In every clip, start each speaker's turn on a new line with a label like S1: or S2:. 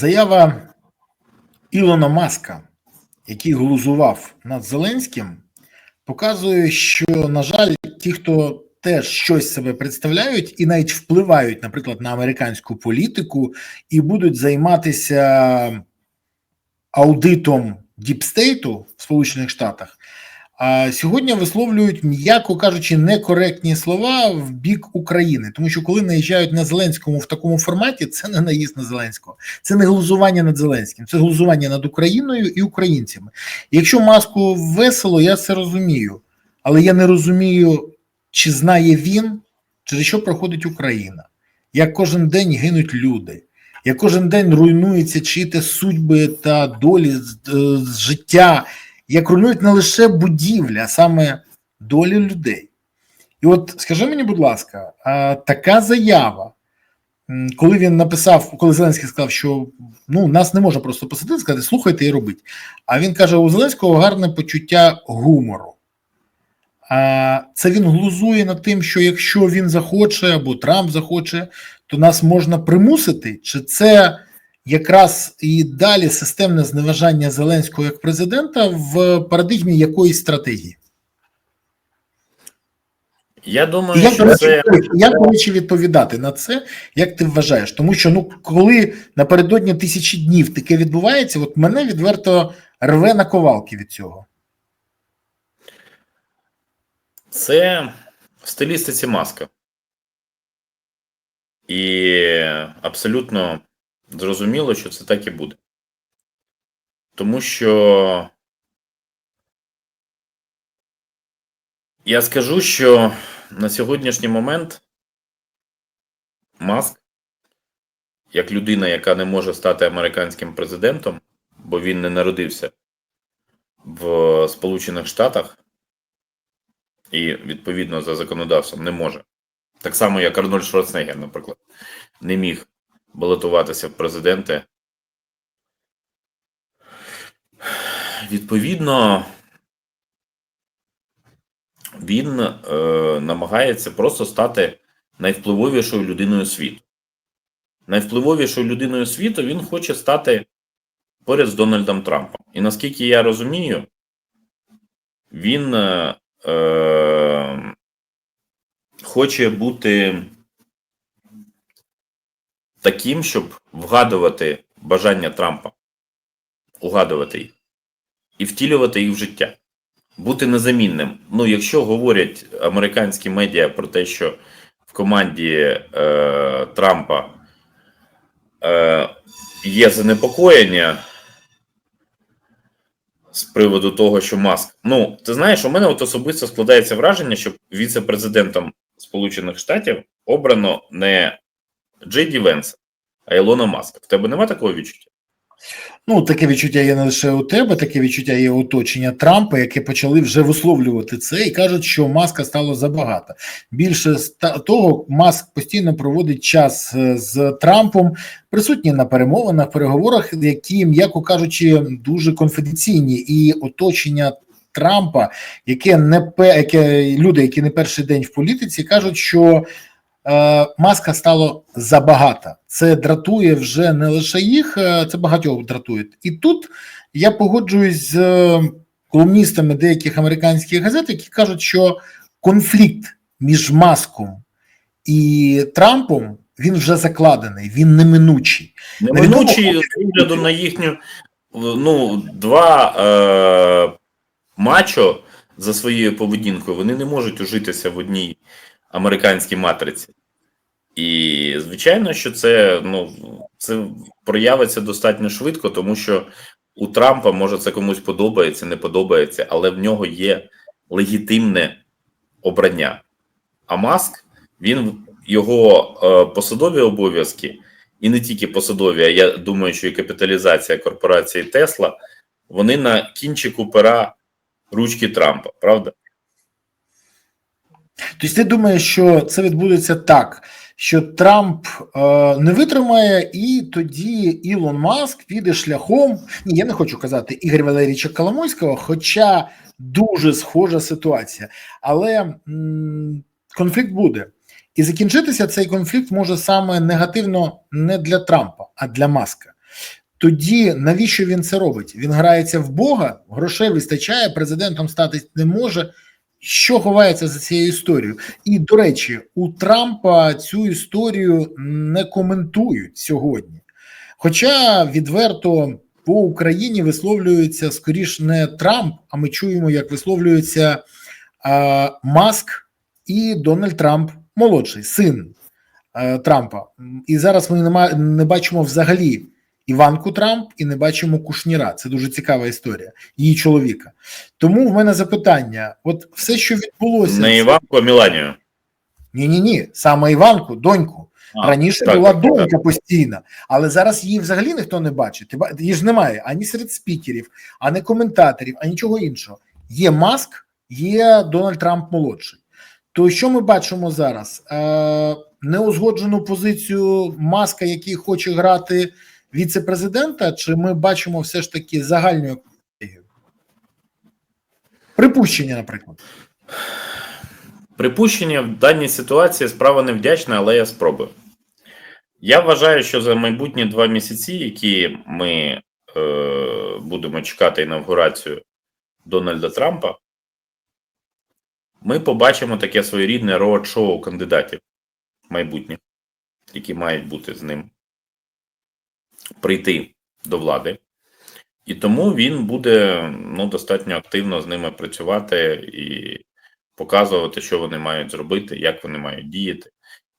S1: Заява Ілона Маска, який глузував над Зеленським, показує, що, на жаль, ті, хто теж щось себе представляють і навіть впливають, наприклад, на американську політику, і будуть займатися аудитом діпстейту в Сполучених Штатах, а сьогодні висловлюють, м'яко кажучи, некоректні слова в бік України, тому що коли наїжджають на Зеленському в такому форматі, це не наїзд на Зеленського, це не глузування над Зеленським, це глузування над Україною і українцями. Якщо маску весело, я це розумію, але я не розумію, чи знає він, через що проходить Україна, як кожен день гинуть люди. Як кожен день руйнуються чиїти судьби та долі з життя, як руйнують не лише будівлі, а саме долі людей. І от скажи мені, будь ласка, така заява, коли він написав, коли Зеленський сказав, що ну нас не можна просто посадити, сказати, слухайте і робіть. А він каже: у Зеленського гарне почуття гумору. А це він глузує над тим, що якщо він захоче або Трамп захоче, то нас можна примусити, чи це якраз і далі системне зневажання Зеленського як президента в парадигмі якоїсь стратегії?
S2: Я думаю,
S1: як,
S2: що
S1: речі,
S2: це
S1: як до речі, відповідати на це, як ти вважаєш? Тому що ну коли напередодні тисячі днів таке відбувається, от мене відверто рве на ковалки від цього.
S2: Це в стилістиці маска. І абсолютно зрозуміло, що це так і буде. Тому що я скажу, що на сьогоднішній момент Маск, як людина, яка не може стати американським президентом, бо він не народився в Сполучених Штатах і, відповідно, за законодавством не може. Так само, як Арнольд Шварценеггер, наприклад, не міг балотуватися в президенти. Відповідно, він е, намагається просто стати найвпливовішою людиною світу. Найвпливовішою людиною світу він хоче стати поряд з Дональдом Трампом. І наскільки я розумію, він е, е, хоче бути таким, щоб вгадувати бажання Трампа, угадувати їх і втілювати їх в життя, бути незамінним. Ну, якщо говорять американські медіа про те, що в команді е, Трампа е, є занепокоєння з приводу того, що Маск. Ну, ти знаєш, у мене от особисто складається враження, що віце-президентом Сполучених Штатів обрано не Джей Ді Венса, а Ілона Маска. В тебе нема такого відчуття?
S1: Ну, таке відчуття є не лише у тебе, таке відчуття є оточення Трампа, яке почали вже висловлювати це, і кажуть, що маска стало забагато. Більше того, маск постійно проводить час е, з Трампом, присутні на перемовинах, переговорах, які, м'яко кажучи, дуже конфіденційні, і оточення Трампа, яке не яке люди, які не перший день в політиці, кажуть, що. Е, маска стало забагато. Це дратує вже не лише їх, е, це багатьох дратує. І тут я погоджуюсь з е, колумністами деяких американських газет, які кажуть, що конфлікт між маском і Трампом він вже закладений, він неминучий.
S2: Неминучий з огляду на їхню ну, два е, мачо за своєю поведінкою, вони не можуть ужитися в одній американській матриці. І, звичайно, що це ну, це проявиться достатньо швидко, тому що у Трампа може це комусь подобається, не подобається, але в нього є легітимне обрання. А Маск, він його е, посадові обов'язки, і не тільки посадові, а я думаю, що і капіталізація корпорації Тесла, вони на кінчику пера ручки Трампа, правда?
S1: Тобто, ти думаєш, що це відбудеться так, що Трамп е, не витримає, і тоді Ілон Маск піде шляхом. Ні, я не хочу казати Ігоря Валерійовича Коломойського, хоча дуже схожа ситуація, але м, конфлікт буде. І закінчитися цей конфлікт може саме негативно не для Трампа, а для Маска. Тоді навіщо він це робить? Він грається в Бога, грошей вистачає, президентом стати не може. Що ховається за цією історією? І до речі, у Трампа цю історію не коментують сьогодні. Хоча відверто по Україні висловлюється скоріш не Трамп, а ми чуємо, як висловлюється а, Маск і Дональд Трамп молодший син а, Трампа. І зараз ми не, не бачимо взагалі Іванку Трамп і не бачимо Кушніра. Це дуже цікава історія її чоловіка. Тому в мене запитання: от все, що відбулося,
S2: Не Іванку, а Міланію.
S1: ні, ні, ні, саме Іванку, доньку.
S2: А,
S1: Раніше
S2: так,
S1: була
S2: так, так.
S1: донька постійна, але зараз її взагалі ніхто не бачить. Її ж немає ані серед спікерів, ані коментаторів, ані нічого іншого. Є Маск, є Дональд Трамп молодший. То що ми бачимо зараз? Е, неузгоджену позицію Маска, який хоче грати віце-президента, чи ми бачимо все ж таки загальну стратегію? Припущення, наприклад.
S2: Припущення в даній ситуації справа невдячна, але я спробую. Я вважаю, що за майбутні два місяці, які ми е, будемо чекати інавгурацію Дональда Трампа, ми побачимо таке своєрідне роад-шоу кандидатів майбутніх, які мають бути з ним прийти до влади. І тому він буде ну, достатньо активно з ними працювати і показувати, що вони мають зробити, як вони мають діяти,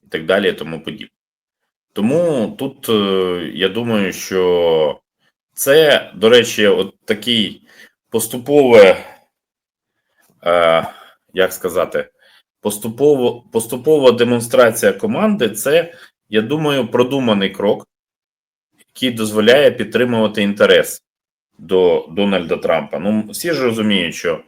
S2: і так далі, і тому подібне. Тому тут е, я думаю, що це, до речі, от такий поступове, е, як сказати, поступово, поступова демонстрація команди це, я думаю, продуманий крок, який дозволяє підтримувати інтерес до Дональда Трампа. Ну, всі ж розуміють, що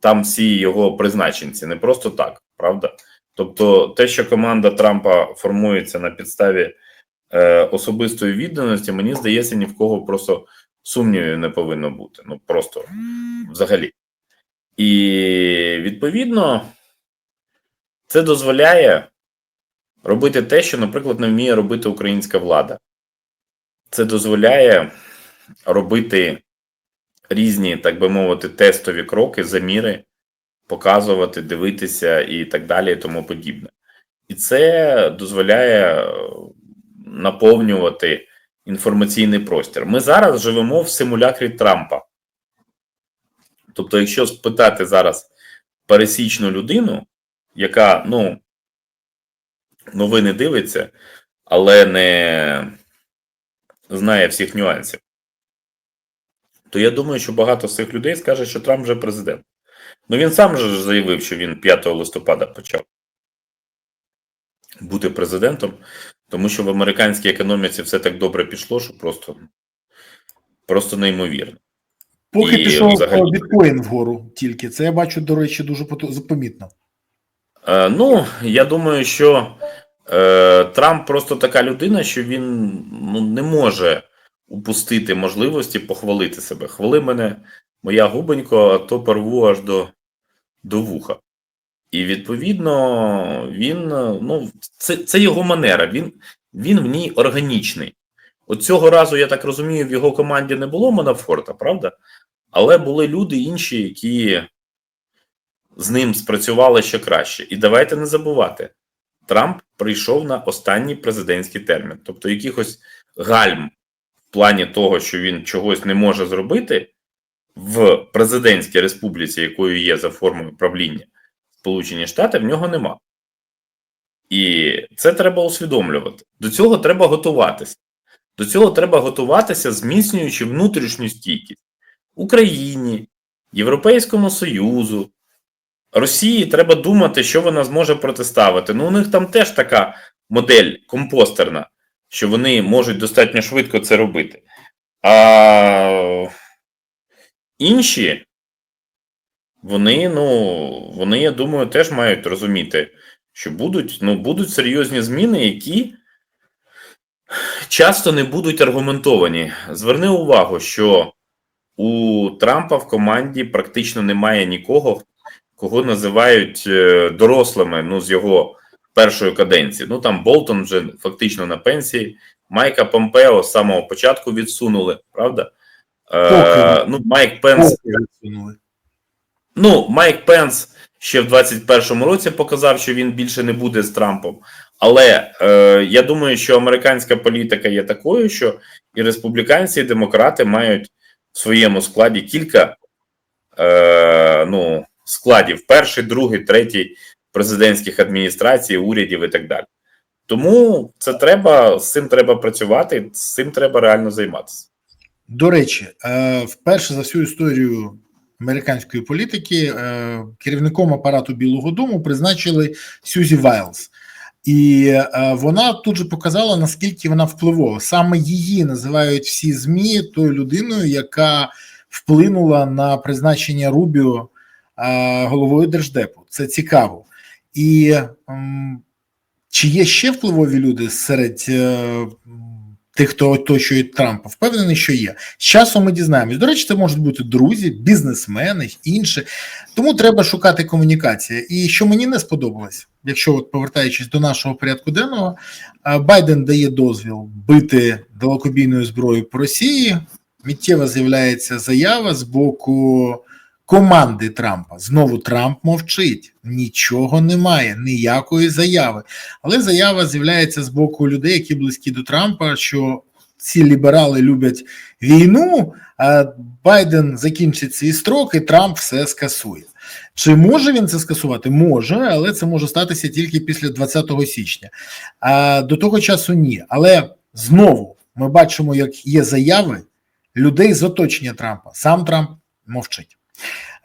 S2: там всі його призначенці не просто так, правда? Тобто, те, що команда Трампа формується на підставі е, особистої відданості, мені здається, ні в кого просто сумнівів не повинно бути. Ну просто взагалі. І відповідно це дозволяє робити те, що, наприклад, не вміє робити українська влада. Це дозволяє робити різні, так би мовити, тестові кроки, заміри, показувати, дивитися і так далі, і тому подібне. І це дозволяє е, наповнювати інформаційний простір. Ми зараз живемо в симулякрі Трампа. Тобто, якщо спитати зараз пересічну людину, яка, ну, новини дивиться, але не знає всіх нюансів, то я думаю, що багато з цих людей скаже, що Трамп вже президент. Ну він сам же заявив, що він 5 листопада почав бути президентом, тому що в американській економіці все так добре пішло, що просто, просто неймовірно.
S1: Поки
S2: І
S1: пішов
S2: взагалі-
S1: біткоін вгору тільки. Це я бачу, до речі, дуже помітно.
S2: Е, ну, я думаю, що е, Трамп просто така людина, що він ну, не може упустити можливості похвалити себе. Хвали мене, моя губонько, а то порву аж до, до вуха. І відповідно, він ну, це, це його манера. Він, він в ній органічний. От цього разу, я так розумію, в його команді не було Манафорта, правда? Але були люди інші, які з ним спрацювали ще краще. І давайте не забувати, Трамп прийшов на останній президентський термін. Тобто, якихось гальм в плані того, що він чогось не може зробити в президентській республіці, якою є за формою правління Сполучені Штати, в нього нема. І це треба усвідомлювати. До цього треба готуватися. До цього треба готуватися, зміцнюючи внутрішню стійкість Україні, Європейському Союзу, Росії треба думати, що вона зможе протиставити. Ну, у них там теж така модель компостерна, що вони можуть достатньо швидко це робити. А інші, вони, ну, вони, я думаю, теж мають розуміти, що будуть, ну, будуть серйозні зміни, які часто не будуть аргументовані. Зверни увагу, що у Трампа в команді практично немає нікого, кого називають е, дорослими ну, з його першої каденції. Ну там Болтон вже фактично на пенсії, Майка Помпео з самого початку відсунули, правда? Е, ну, Майк Пенс. Ну, Майк Пенс ще в 21-му році показав, що він більше не буде з Трампом. Але е, я думаю, що американська політика є такою, що і республіканці, і демократи мають в своєму складі кілька е, ну, складів: перший, другий, третій президентських адміністрацій, урядів і так далі. Тому це треба з цим треба працювати, з цим треба реально займатися.
S1: До речі, е, вперше за всю історію американської політики е, керівником апарату Білого Дому призначили Сюзі Вайлз. І е, вона тут же показала, наскільки вона впливова. Саме її називають всі ЗМІ тою людиною, яка вплинула на призначення Рубіо головою держдепу. Це цікаво. І чи є ще впливові люди серед е, тих, хто оточує Трампа? Впевнений, що є. З часом ми дізнаємось. До речі, це можуть бути друзі, бізнесмени, інші. Тому треба шукати комунікацію. І що мені не сподобалось, якщо от повертаючись до нашого порядку денного, е, Байден дає дозвіл бити далекобійною зброєю по Росії. Миттєво з'являється заява з боку команди Трампа. Знову Трамп мовчить, нічого немає, ніякої заяви. Але заява з'являється з боку людей, які близькі до Трампа, що ці ліберали люблять війну, а Байден закінчить свій строк, і Трамп все скасує. Чи може він це скасувати? Може, але це може статися тільки після 20 січня. А до того часу ні. Але знову ми бачимо, як є заяви людей з оточення Трампа. Сам Трамп мовчить.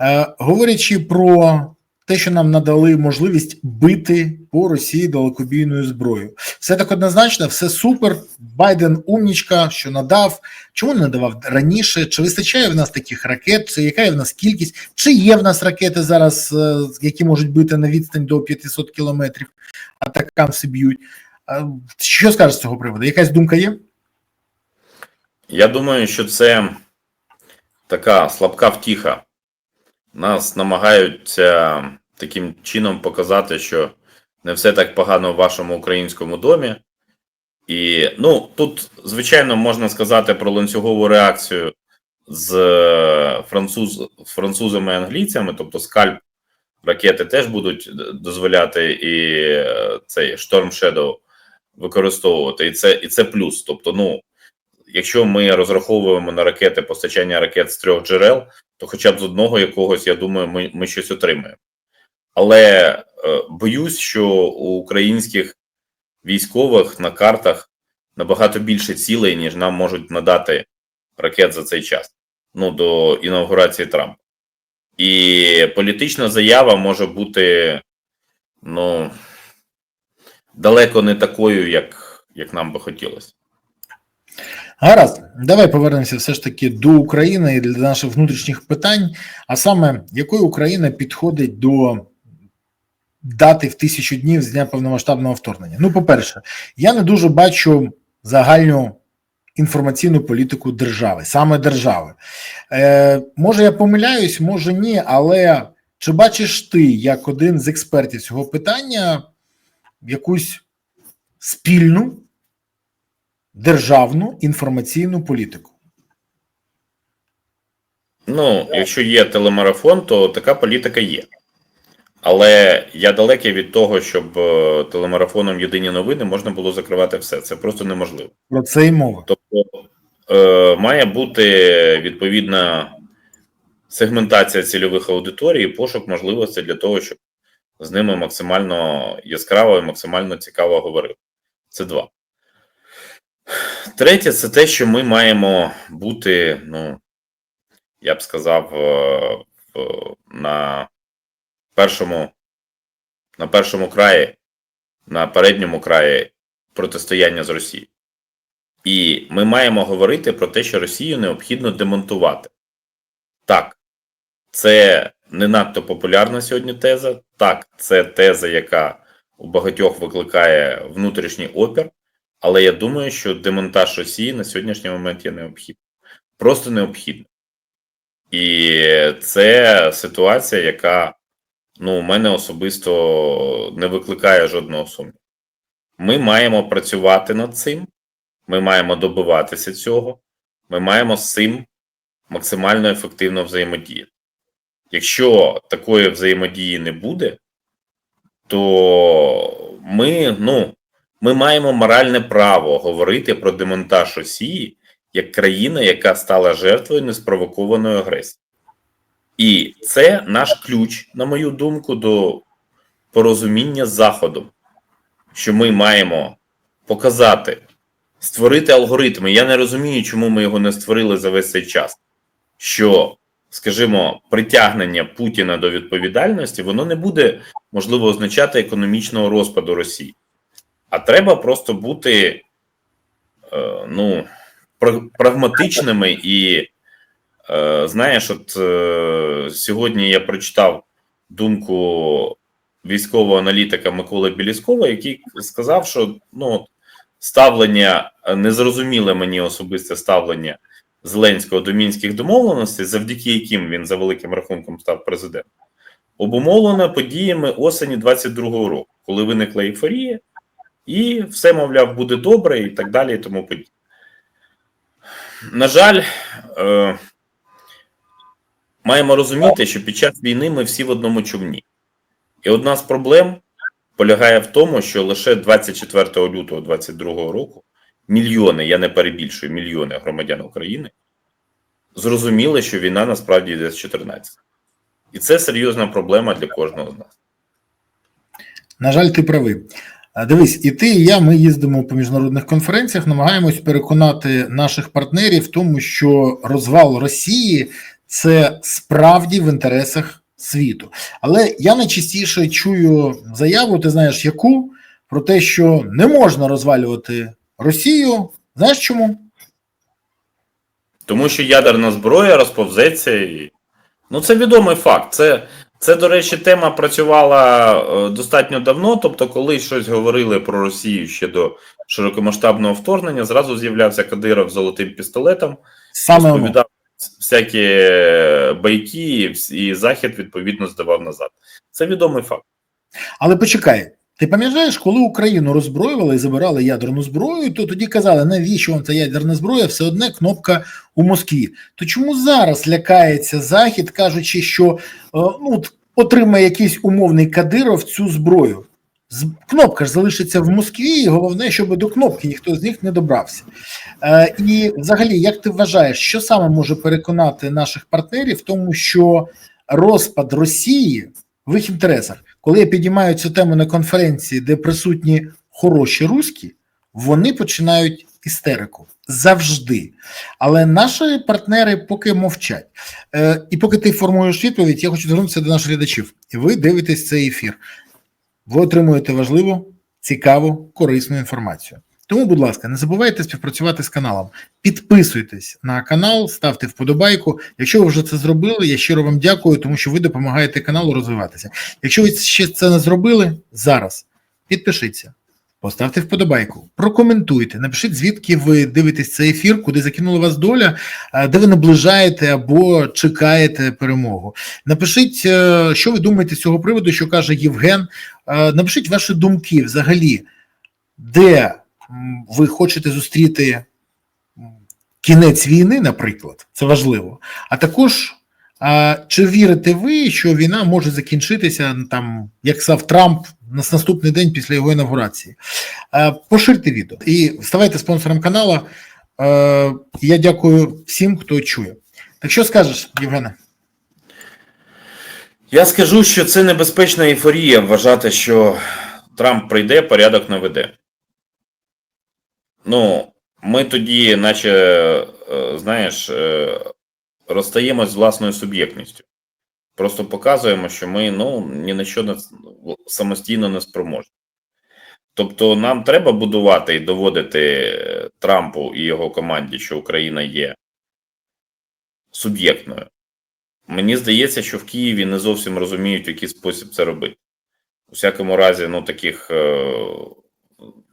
S1: Е, говорячи про те, що нам надали можливість бити по Росії далекобійною зброєю, все так однозначно, все супер. Байден умнічка, що надав. Чому не надавав раніше? Чи вистачає в нас таких ракет? Чи яка є в нас кількість? Чи є в нас ракети зараз, е, які можуть бити на відстань до 500 кілометрів, а атакамси б'ють? Е, Що скажеш з цього приводу? Якась думка є?
S2: Я думаю, що це така слабка втіха. Нас намагаються таким чином показати, що не все так погано в вашому українському домі. І ну, тут, звичайно, можна сказати про ланцюгову реакцію з француз, французами і англійцями, тобто скальп ракети теж будуть дозволяти і е, цей Storm Shadow використовувати. І це, і це плюс. Тобто, ну, якщо ми розраховуємо на ракети постачання ракет з трьох джерел, то хоча б з одного якогось, я думаю, ми, ми щось отримаємо. Але е, боюсь, що у українських військових на картах набагато більше цілей, ніж нам можуть надати ракет за цей час. Ну, до інаугурації Трампа. І політична заява може бути ну, далеко не такою, як, як нам би хотілося.
S1: Гаразд, давай повернемося все ж таки до України і для наших внутрішніх питань. А саме, якою Україна підходить до дати в тисячу днів з дня повномасштабного вторгнення? Ну, по-перше, я не дуже бачу загальну інформаційну політику держави, саме держави. Е, Може, я помиляюсь, може ні, але чи бачиш ти, як один з експертів цього питання, якусь спільну? Державну інформаційну політику.
S2: Ну, якщо є телемарафон, то така політика є. Але я далекий від того, щоб е, телемарафоном єдині новини можна було закривати все. Це просто неможливо.
S1: Про це й мова.
S2: Тобто е, має бути відповідна сегментація цільових аудиторій, і пошук можливостей для того, щоб з ними максимально яскраво і максимально цікаво говорити. Це два. Третє, це те, що ми маємо бути, ну, я б сказав, е, на першому, на першому краї, на передньому краї протистояння з Росією. І ми маємо говорити про те, що Росію необхідно демонтувати. Так, це не надто популярна сьогодні теза. Так, це теза, яка у багатьох викликає внутрішній опір. Але я думаю, що демонтаж Росії на сьогоднішній момент є необхідним. Просто необхідним. І це ситуація, яка ну, у мене особисто не викликає жодного сумніву. Ми маємо працювати над цим, Ми маємо добиватися цього. Ми маємо з цим максимально ефективно взаємодіяти. Якщо такої взаємодії не буде, то ми, ну, ми маємо моральне право говорити про демонтаж Росії як країна, яка стала жертвою неспровокованої агресії. І це наш ключ, на мою думку, до порозуміння з Заходом, що ми маємо показати, створити алгоритми. Я не розумію, чому ми його не створили за весь цей час. Що, скажімо, притягнення Путіна до відповідальності, воно не буде можливо означати економічного розпаду Росії. А треба просто бути е, ну, прагматичними і, е, знаєш, от е, сьогодні я прочитав думку військового аналітика Миколи Біліскова, який сказав, що ну, ставлення, незрозуміле мені особисте ставлення Зеленського до мінських домовленостей, завдяки яким він за великим рахунком став президентом, обумовлено подіями осені 22-го року, коли виникла ейфорія, і все, мовляв, буде добре, і так далі, і тому. На жаль, е, маємо розуміти, що під час війни ми всі в одному човні. І одна з проблем полягає в тому, що лише 24 лютого 2022 року мільйони, я не перебільшую, мільйони громадян України зрозуміли, що війна насправді йде з 14. І це серйозна проблема для кожного з нас.
S1: На жаль, ти правий. Дивись, і ти, і я, ми їздимо по міжнародних конференціях, намагаємось переконати наших партнерів в тому, що розвал Росії це справді в інтересах світу. Але я найчастіше чую заяву, ти знаєш, яку про те, що не можна розвалювати Росію. Знаєш чому?
S2: Тому що ядерна зброя розповзеться і. Ну, це відомий факт. Це, це до речі, тема працювала е, достатньо давно. Тобто, коли щось говорили про Росію ще до широкомасштабного вторгнення, зразу з'являвся Кадиров з золотим пістолетом,
S1: Саме воно.
S2: розповідав всякі е, байки, і Захід відповідно здавав назад. Це відомий факт.
S1: Але почекай, ти пам'ятаєш, коли Україну роззброювали і забирали ядерну зброю, то тоді казали, навіщо вам ця ядерна зброя, все одне кнопка у Москві. То чому зараз лякається Захід, кажучи, що е, ну, отримає якийсь умовний Кадиров цю зброю? Кнопка ж залишиться в Москві, і головне, щоб до кнопки ніхто з них не добрався. Е, і взагалі, як ти вважаєш, що саме може переконати наших партнерів в тому, що розпад Росії в їх інтересах? Коли я підіймаю цю тему на конференції, де присутні хороші руські, вони починають істерику завжди. Але наші партнери поки мовчать. Е, і поки ти формуєш відповідь, я хочу звернутися до наших глядачів. Ви дивитесь цей ефір. Ви отримуєте важливу, цікаву, корисну інформацію. Тому, будь ласка, не забувайте співпрацювати з каналом. Підписуйтесь на канал, ставте вподобайку. Якщо ви вже це зробили, я щиро вам дякую, тому що ви допомагаєте каналу розвиватися. Якщо ви ще це не зробили зараз, підпишіться, поставте вподобайку, прокоментуйте, напишіть, звідки ви дивитесь цей ефір, куди закинула вас доля, е, де ви наближаєте або чекаєте перемогу. Напишіть, е, що ви думаєте з цього приводу, що каже Євген. Е, Напишіть ваші думки взагалі, де ви хочете зустріти кінець війни, наприклад, це важливо. А також чи вірите ви, що війна може закінчитися там, як сказав Трамп, на наступний день після його інавгурації? Поширте відео і ставайте спонсором каналу. Я дякую всім, хто чує. Так що скажеш, Євгене?
S2: Я скажу, що це небезпечна ейфорія вважати, що Трамп прийде, порядок наведе. Ну, ми тоді, наче, е, знаєш, е, розстаємось з власною суб'єктністю. Просто показуємо, що ми ну, ні на що самостійно не спроможні. Тобто, нам треба будувати і доводити Трампу і його команді, що Україна є суб'єктною. Мені здається, що в Києві не зовсім розуміють, в який спосіб це робити. У всякому разі, ну таких е,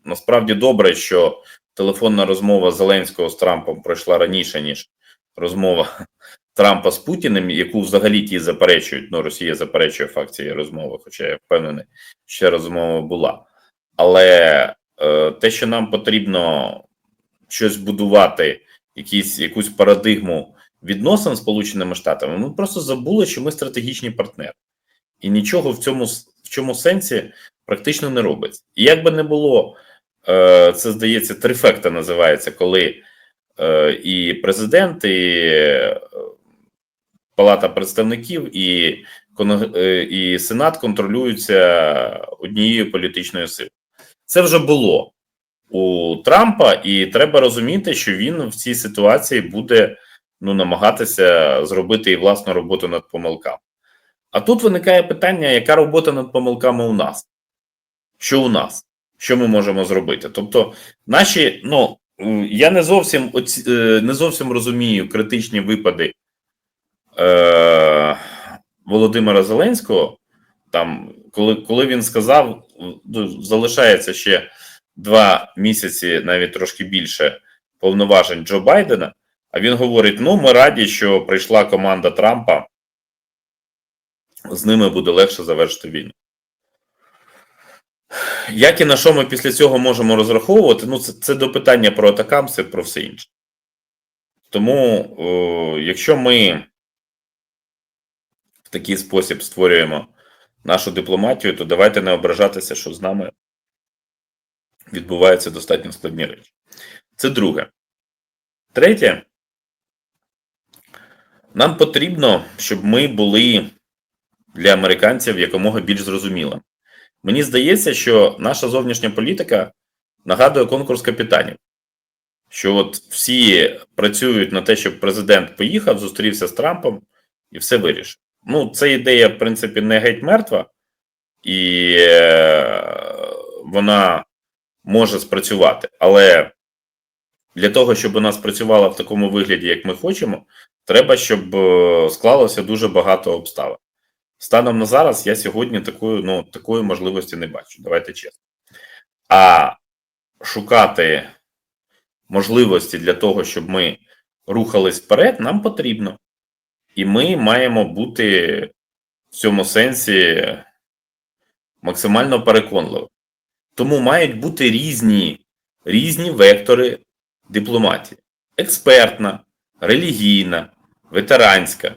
S2: насправді добре, що телефонна розмова Зеленського з Трампом пройшла раніше, ніж розмова Трампа з Путіним, яку взагалі ті заперечують. Ну, Росія заперечує факт цієї розмови, хоча я впевнений, що розмова була. Але е, те, що нам потрібно щось будувати, якісь, якусь парадигму відносин з Сполученими Штатами, ми просто забули, що ми стратегічні партнери. І нічого в цьому, в цьому сенсі практично не робиться. І як би не було, це здається, трифекта називається, коли е, і президент, і е, Палата представників, і, е, і Сенат контролюються однією політичною силою. Це вже було у Трампа, і треба розуміти, що він в цій ситуації буде ну, намагатися зробити і власну роботу над помилками. А тут виникає питання, яка робота над помилками у нас? Що у нас? Що ми можемо зробити? Тобто, наші, ну я не зовсім е, не зовсім розумію критичні випади е, Володимира Зеленського. Там, коли, коли він сказав, ну, залишається ще два місяці, навіть трошки більше повноважень Джо Байдена. А він говорить: ну, ми раді, що прийшла команда Трампа, з ними буде легше завершити війну. Як і на що ми після цього можемо розраховувати? Ну, це, це до питання про атакамси, про все інше. Тому, о, якщо ми в такий спосіб створюємо нашу дипломатію, то давайте не ображатися, що з нами відбуваються достатньо складні речі. Це друге. Третє, нам потрібно, щоб ми були для американців якомога більш зрозумілими. Мені здається, що наша зовнішня політика нагадує конкурс капітанів. Що от всі працюють на те, щоб президент поїхав, зустрівся з Трампом і все вирішив. Ну, це ідея, в принципі, не геть мертва, і е, вона може спрацювати. Але для того, щоб вона спрацювала в такому вигляді, як ми хочемо, треба, щоб е, склалося дуже багато обставин. Станом на зараз я сьогодні такої, ну, такої можливості не бачу. Давайте чесно. А шукати можливості для того, щоб ми рухались вперед, нам потрібно. І ми маємо бути в цьому сенсі максимально переконливими. Тому мають бути різні, різні вектори дипломатії: експертна, релігійна, ветеранська,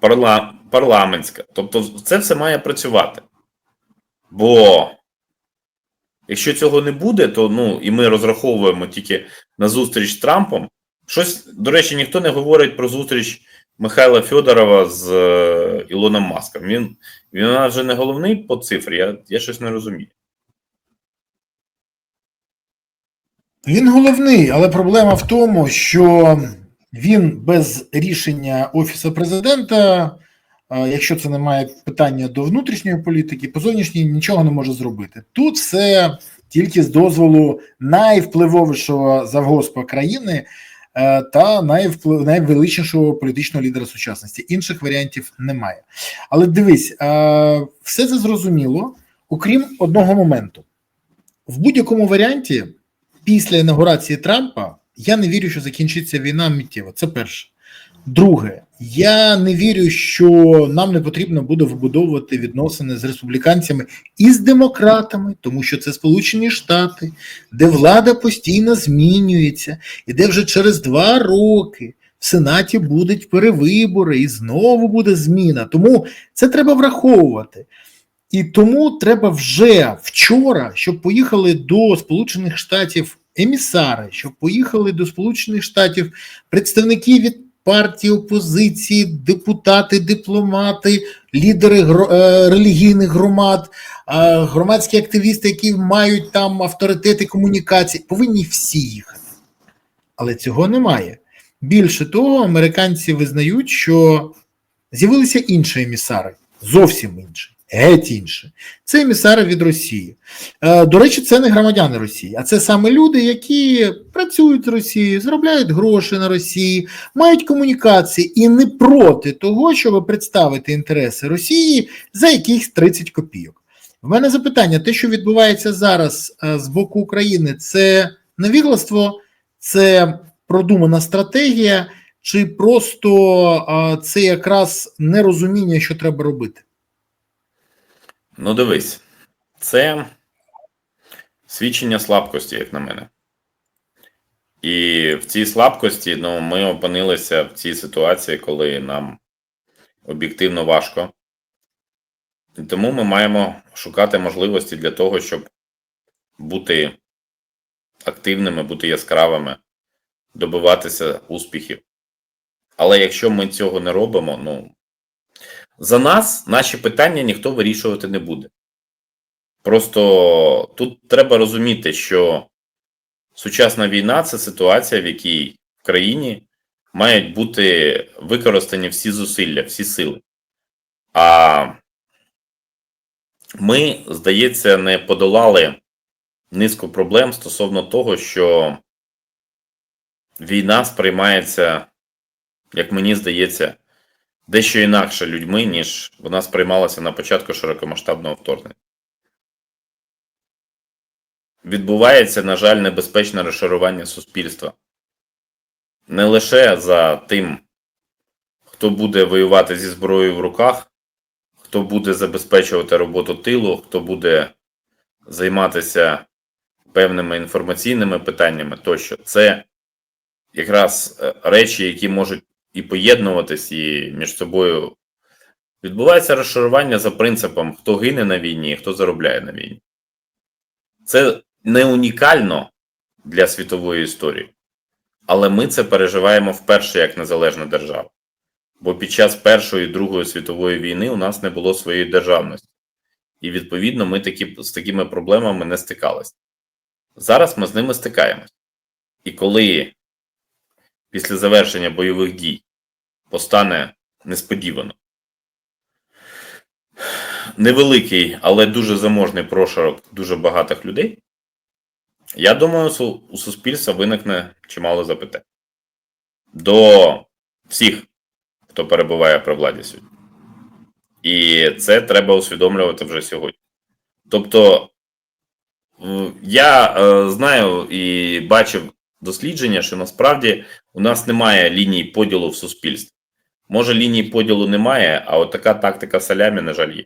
S2: парла, парламентська. Тобто, це все має працювати. Бо якщо цього не буде, то ну і ми розраховуємо тільки на зустріч з Трампом. Щось, до речі, ніхто не говорить про зустріч Михайла Федорова з е, Ілоном Маском. Він, він вже не головний по цифрі, я, я щось не розумію.
S1: Він головний, але проблема в тому, що він без рішення Офісу президента, якщо це не має питання до внутрішньої політики, по зовнішній нічого не може зробити. Тут все тільки з дозволу найвпливовішого завгоспа країни е, та найвплив, найвеличнішого політичного лідера сучасності. Інших варіантів немає. Але дивись, е, все це зрозуміло, окрім одного моменту. В будь-якому варіанті після інаугурації Трампа я не вірю, що закінчиться війна миттєво. Це перше. Друге, я не вірю, що нам не потрібно буде вибудовувати відносини з республіканцями і з демократами, тому що це Сполучені Штати, де влада постійно змінюється, і де вже через два роки в Сенаті будуть перевибори, і знову буде зміна. Тому це треба враховувати. І тому треба вже вчора, щоб поїхали до Сполучених Штатів емісари, щоб поїхали до Сполучених Штатів представники від партії опозиції, депутати, дипломати, лідери е, релігійних громад, е, громадські активісти, які мають там авторитети комунікації, повинні всі їхати. Але цього немає. Більше того, американці визнають, що з'явилися інші емісари, зовсім інші. Геть інше. Це емісари від Росії. Е, До речі, це не громадяни Росії, а це саме люди, які працюють з Росією, заробляють гроші на Росії, мають комунікації і не проти того, щоб представити інтереси Росії за якихось 30 копійок. В мене запитання: те, що відбувається зараз е, з боку України, це невігластво, це продумана стратегія, чи просто е, це якраз нерозуміння, що треба робити?
S2: Ну, дивись, це свідчення слабкості, як на мене. І в цій слабкості ну, ми опинилися в цій ситуації, коли нам об'єктивно важко. І тому ми маємо шукати можливості для того, щоб бути активними, бути яскравими, добиватися успіхів. Але якщо ми цього не робимо, ну за нас наші питання ніхто вирішувати не буде. Просто тут треба розуміти, що сучасна війна це ситуація, в якій в країні мають бути використані всі зусилля, всі сили. А ми, здається, не подолали низку проблем стосовно того, що війна сприймається, як мені здається, дещо інакше людьми, ніж вона сприймалася на початку широкомасштабного вторгнення. Відбувається, на жаль, небезпечне розшарування суспільства. Не лише за тим, хто буде воювати зі зброєю в руках, хто буде забезпечувати роботу тилу, хто буде займатися певними інформаційними питаннями тощо. Це якраз е, речі, які можуть і поєднуватись, і між собою відбувається розшарування за принципом, хто гине на війні, і хто заробляє на війні. Це не унікально для світової історії, але ми це переживаємо вперше як незалежна держава. Бо під час Першої і Другої світової війни у нас не було своєї державності. І відповідно ми такі, з такими проблемами не стикалися. Зараз ми з ними стикаємось. І коли після завершення бойових дій постане несподівано невеликий, але дуже заможний прошарок дуже багатих людей, я думаю, у суспільства виникне чимало запитань до всіх, хто перебуває при владі сьогодні. І це треба усвідомлювати вже сьогодні. Тобто, я е, знаю і бачив дослідження, що насправді у нас немає лінії поділу в суспільстві. Може, лінії поділу немає, а от така тактика салямі, на жаль, є.